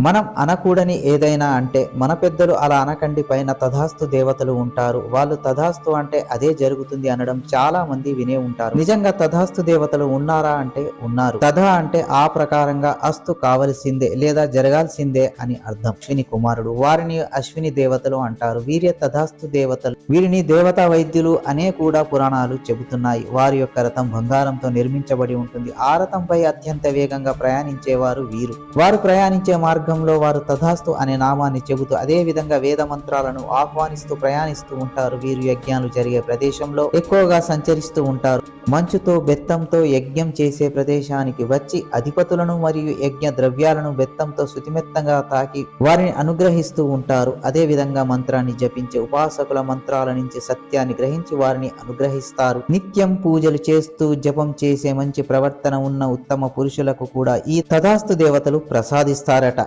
మనం అనకూడని ఏదైనా అంటే మన పెద్దలు అలా అనకండి పైన తథాస్తు దేవతలు ఉంటారు. వాళ్ళు తథాస్తు అంటే అదే జరుగుతుంది అనడం చాలా మంది వినే ఉంటారు. నిజంగా తథాస్తు దేవతలు ఉన్నారా అంటే ఉన్నారు. తథ అంటే ఆ ప్రకారంగా అస్తు కావలసిందే లేదా జరగాల్సిందే అని అర్థం. అశ్విని కుమారుడు వారిని అశ్విని దేవతలు అంటారు. వీరే తథాస్తు దేవతలు. వీరిని దేవతా వైద్యులు అనే కూడా పురాణాలు చెబుతున్నాయి. వారి యొక్క రథం బంగారంతో నిర్మించబడి ఉంటుంది. ఆ రథంపై అత్యంత వేగంగా ప్రయాణించేవారు వీరు. వారు ప్రయాణించే మార్గం మార్గంలో వారు తథాస్తు అనే నామాన్ని చెబుతూ అదే విధంగా వేద మంత్రాలను ఆహ్వానిస్తూ ప్రయాణిస్తూ ఉంటారు. వీరు యజ్ఞాలు జరిగే ప్రదేశంలో ఎక్కువగా సంచరిస్తూ ఉంటారు. మంచుతో బెత్తంతో యజ్ఞం చేసే ప్రదేశానికి వచ్చి అధిపతులను మరియు యజ్ఞ ద్రవ్యాలను బెత్తంతో శుతిమెత్తంగా తాకి వారిని అనుగ్రహిస్తూ ఉంటారు. అదే విధంగా మంత్రాన్ని జపించే ఉపాసకుల మంత్రాల నుంచి సత్యాన్ని గ్రహించి వారిని అనుగ్రహిస్తారు. నిత్యం పూజలు చేస్తూ జపం చేసే మంచి ప్రవర్తన ఉన్న ఉత్తమ పురుషులకు కూడా ఈ తథాస్తు దేవతలు ప్రసాదిస్తారట.